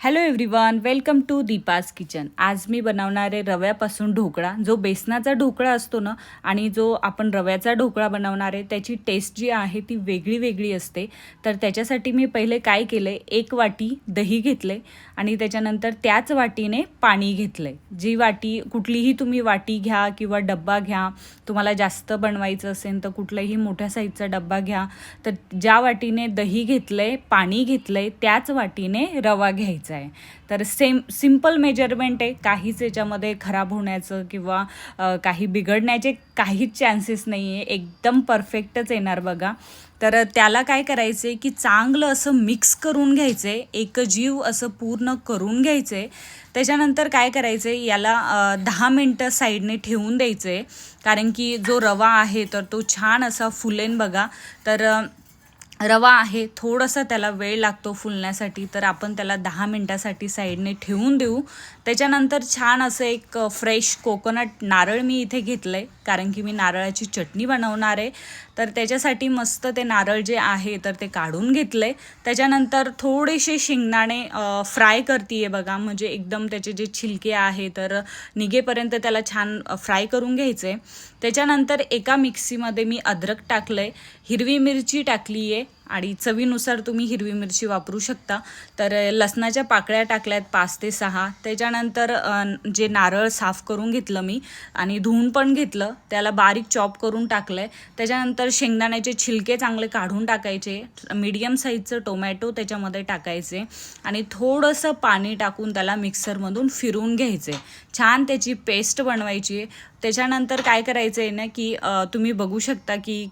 Hello everyone welcome to Deepa's kitchen आज मी बनवणार आहे रव्यापासून ढोकळा. जो बेसनाचा ढोकळा असतो ना आणि जो आपण रव्याचा ढोकळा बनवणार आहे त्याची टेस्ट जी आहे ती वेगळी वेगळी असते. तर त्याच्यासाठी मी पहिले काय केलं आहे एक वाटी दही घेतले आणि त्याच्यानंतर त्याच वाटीने पाणी घेतलं आहे जी वाटी कुठलीही तुम्ही वाटी घ्या किंवा डब्बा घ्या तुम्हाला जास्त बनवायचं असेल तर कुठलाही मोठ्या साईजचा डब्बा घ्या तर ज्या वाटीने दही घेतलं आहे पाणी घेतलं आहे त्याच वाटीने रवा घ्यायचा. आहे. तर सेम सिंपल मेजरमेंट आहे. काहीच याच्यामध्ये खराब होण्याचं किंवा काही बिघडण्याचे काहीच चान्सेस नाही आहे एकदम परफेक्टच येणार बघा. तर त्याला काय करायचं आहे की चांगलं असं मिक्स करून घ्यायचं आहे एकजीव असं पूर्ण करून घ्यायचं आहे त्याच्यानंतर काय करायचं आहे याला दहा मिनटं साईडने ठेवून द्यायचं आहे कारण की जो रवा आहे तर तो छान असा फुलेन बघा. तर रवा आहे थोडंसं त्याला वेळ लागतो फुलण्यासाठी तर आपण त्याला दहा मिनटासाठी साईडने ठेवून देऊ. त्याच्यानंतर छान असं एक फ्रेश कोकोनट नारळ मी इथे घेतलं आहे कारण की मी नारळाची चटणी बनवणार आहे. तर त्याच्यासाठी मस्त ते नारळ जे आहे तर ते काढून घेतलं आहे त्याच्यानंतर थोडेसे शेंगदाणे फ्राय करते आहे बघा म्हणजे एकदम त्याचे जे छिलके आहे तर निघेपर्यंत त्याला छान फ्राय करून घ्यायचं आहे त्याच्यानंतर एका मिक्सीमध्ये मी अद्रक टाकलं आहे हिरवी मिरची टाकली आहे आणि चवीनुसार तुम्ही हिरवी मिरची वापरू शकता. तर लसणाच्या पाकळ्या टाकल्यात पाच ते सहा. त्याच्यानंतर जे नारळ साफ करून घेतलं मी आणि धुवून पण घेतलं त्याला बारीक चॉप करून टाकलं आहे त्याच्यानंतर शेंगदाण्याचे छिलके चांगले काढून टाकायचे. मीडियम साईजचं टोमॅटो त्याच्यामध्ये टाकायचे आणि थोडंसं पाणी टाकून त्याला मिक्सरमधून फिरून घ्यायचे. छान त्याची पेस्ट बनवायची. आहे त्याच्यानंतर काय करायचं आहे ना की तुम्ही बघू शकता की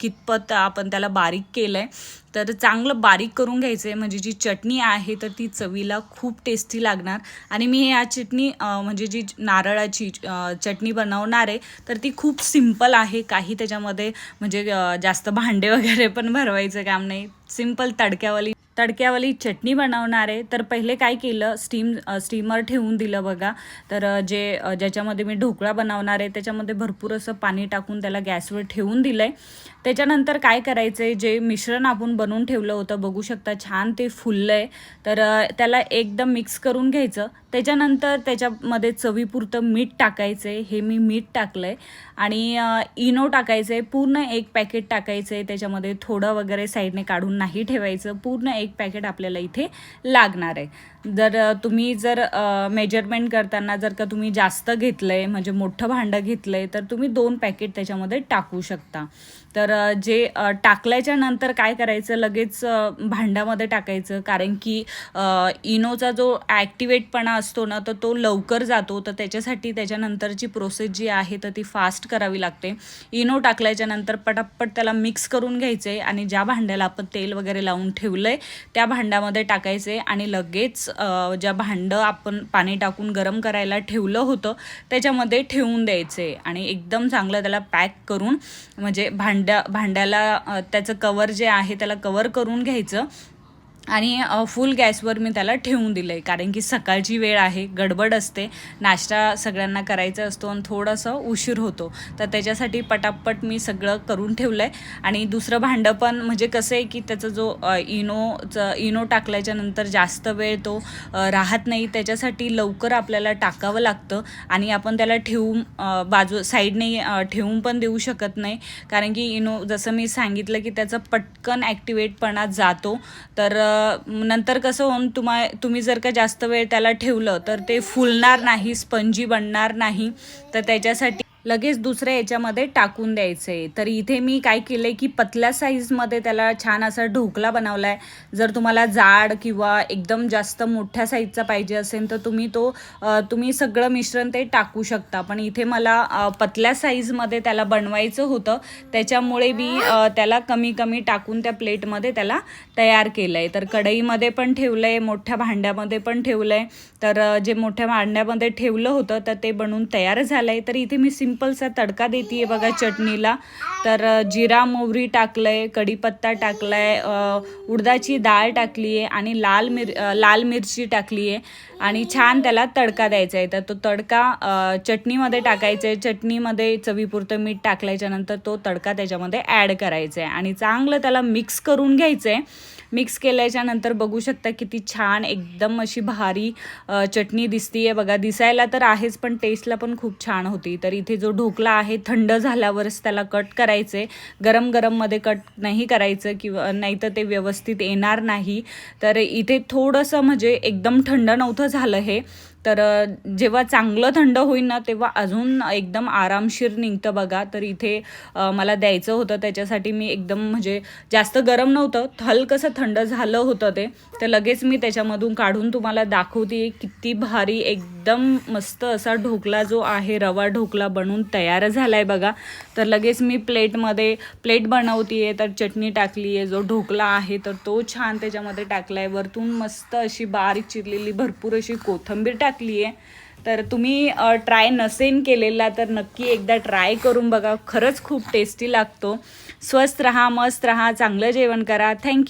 कितपत आपण त्याला बारीक केलं आहे तर चांगलं बारीक करून घ्यायचं आहे म्हणजे जी चटणी आहे तर ती चवीला खूप टेस्टी लागणार. आणि मी या चटणी म्हणजे जी नारळाची चटणी बनवणार आहे तर ती खूप सिंपल आहे. काही त्याच्यामध्ये म्हणजे जास्त भांडे वगैरे पण भरवायचं काम नाही. सिंपल तडक्यावाली तडक्यावाली चटणी बनवणार आहे. तर पहिले काय केलं स्टीम स्टीमर ठेवून दिलं बघा. तर जे ज्याच्यामध्ये मी ढोकळा बनवणार आहे त्याच्यामध्ये भरपूर असं पाणी टाकून त्याला गॅसवर ठेवून दिलं आहे त्याच्यानंतर काय करायचं आहे जे मिश्रण आपण बनवून ठेवलं होतं बघू शकता छान ते फुललं आहे तर त्याला एकदम मिक्स करून घ्यायचं. त्याच्यानंतर त्याच्यामध्ये चवीपुरतं मीठ टाकायचं आहे हे मी मीठ टाकलं आहे आणि इनो टाकायचं आहे पूर्ण एक पॅकेट टाकायचं आहे त्याच्यामध्ये थोडं वगैरे साईडने काढून नाही ठेवायचं. पूर्ण एक पॅकेट आपल्याला इथे लागणार आहे. जर तुम्ही जर मेजरमेंट करताना जर का तुम्ही जास्त घेतलं आहे म्हणजे मोठं भांडं घेतलं आहे तर तुम्ही दोन पॅकेट त्याच्यामध्ये टाकू शकता. तर जे टाकल्याच्या नंतर काय करायचं? लगेच भांड्यामध्ये टाकायचं. कारण की इनोचा जो ॲक्टिवेटपणा असतो ना तर तो लवकर जातो. तर त्याच्यासाठी त्याच्यानंतरची प्रोसेस जी आहे तर ती फास्ट करावी लागते. इनो टाकल्याच्या नंतर पटापट त्याला मिक्स करून घ्यायचे आहे आणि ज्या भांड्याला आपण तेल वगैरे लावून ठेवलं आहे त्या भांड्यामध्ये टाकायचे आणि लगेच ज्या भांडं आपण पाणी टाकून गरम करायला ठेवलं होतं त्याच्यामध्ये ठेवून द्यायचे. आणि एकदम चांगलं त्याला पॅक करून म्हणजे भांड्या भांड्याला त्याचं कवर जे आहे त्याला कवर करून घ्यायचं. आणि फुल गॅसवर मी त्याला ठेवून दिलं आहे कारण की सकाळची वेळ आहे गडबड असते नाश्ता सगळ्यांना करायचा असतो आणि थोडंसं उशीर होतो. तर त्याच्यासाठी पटापट मी सगळं करून ठेवलं आहे आणि दुसरं भांडं पण म्हणजे कसं आहे की त्याचा जो इनोचं इनो टाकल्याच्या नंतर जास्त वेळ तो राहत नाही. त्याच्यासाठी लवकर आपल्याला टाकावं लागतं आणि आपण त्याला ठेवून बाजू साईडने ठेवून पण देऊ शकत नाही. कारण की इनो जसं मी सांगितलं की त्याचा पटकन ॲक्टिवेटपणा जातो. तर नंतर कसं होऊन तुम्हा तुम्ही जर का जास्त वेळ त्याला ठेवलं तर ते फुलणार नाही स्पंजी बनणार नाही. तर त्याच्यासाठी लगेच दुसऱ्या याच्यामध्ये टाकून द्यायचं. आहे तर इथे मी काय केलं आहे की पतल्या साईजमध्ये त्याला छान असा ढोकला बनवला आहे जर तुम्हाला जाड किंवा एकदम जास्त मोठ्या साईजचा पाहिजे असेल तर तुम्ही तो तुम्ही सगळं मिश्रण ते टाकू शकता. पण इथे मला पतल्या साईजमध्ये त्याला बनवायचं होतं. त्याच्यामुळे मी त्याला कमी कमी टाकून त्या प्लेटमध्ये त्याला तयार केलं आहे तर कढईमध्ये पण ठेवलं आहे मोठ्या भांड्यामध्ये पण ठेवलं आहे तर जे मोठ्या भांड्यामध्ये ठेवलं होतं तर ते बनवून तयार झालं आहे तर इथे मी सिम्पलचा तडका देते आहे बघा चटणीला. तर जिरा मोहरी टाकलं आहे कढीपत्ता टाकला आहे उडदाची डाळ टाकली आहे आणि लाल मिर लाल मिरची टाकली आहे आणि छान त्याला तडका द्यायचा आहे. तर तो तडका चटणीमध्ये टाकायचा आहे. चटणीमध्ये चवीपुरतं मीठ टाकल्याच्यानंतर तो तडका त्याच्यामध्ये ॲड करायचा आहे. आणि चांगलं त्याला मिक्स करून घ्यायचं आहे. मिक्स केल्याच्यानंतर बघू शकता किती छान एकदम अशी भारी चटणी चटणी दिसतीये. बघा दिसायला तर आहेच पण टेस्टला पण खूप छान होती. तर इथे जो ढोकला आहे थंड झाल्यावरच त्याला कट करायचे. गरम गरममध्ये कट नाही करायचं किंवा नाही तर ते व्यवस्थित येणार नाही. तर इथे थोडंसं म्हणजे एकदम थंड नव्हतं झालं हे. तर जेव्हा चांगलं थंड होईल ना तेव्हा अजून एकदम आरामशीर निघतं बघा. तर इथे मला द्यायचं होतं. त्याच्यासाठी मी एकदम म्हणजे जास्त गरम नव्हतं. हलकंसं थंड झालं होतं ते. तर लगेच मी त्याच्यामधून काढून तुम्हाला दाखवते किती भारी एकदम मस्त असा ढोकला जो आहे रवा ढोकला बनून तयार झाला आहे बघा. तर लगेच मी प्लेटमध्ये प्लेट बनवती आहे तर चटणी टाकली आहे जो ढोकला आहे तर तो छान त्याच्यामध्ये टाकला आहे वरतून मस्त अशी बारीक चिरलेली भरपूर अशी कोथिंबीर टाकली आहे तर तुम्ही ट्राय नसेन केलेला तर नक्की एकदा ट्राय करून बघा. खरंच खूप टेस्टी लागतो. स्वस्त राहा मस्त राहा चांगलं जेवण करा. थँक्यू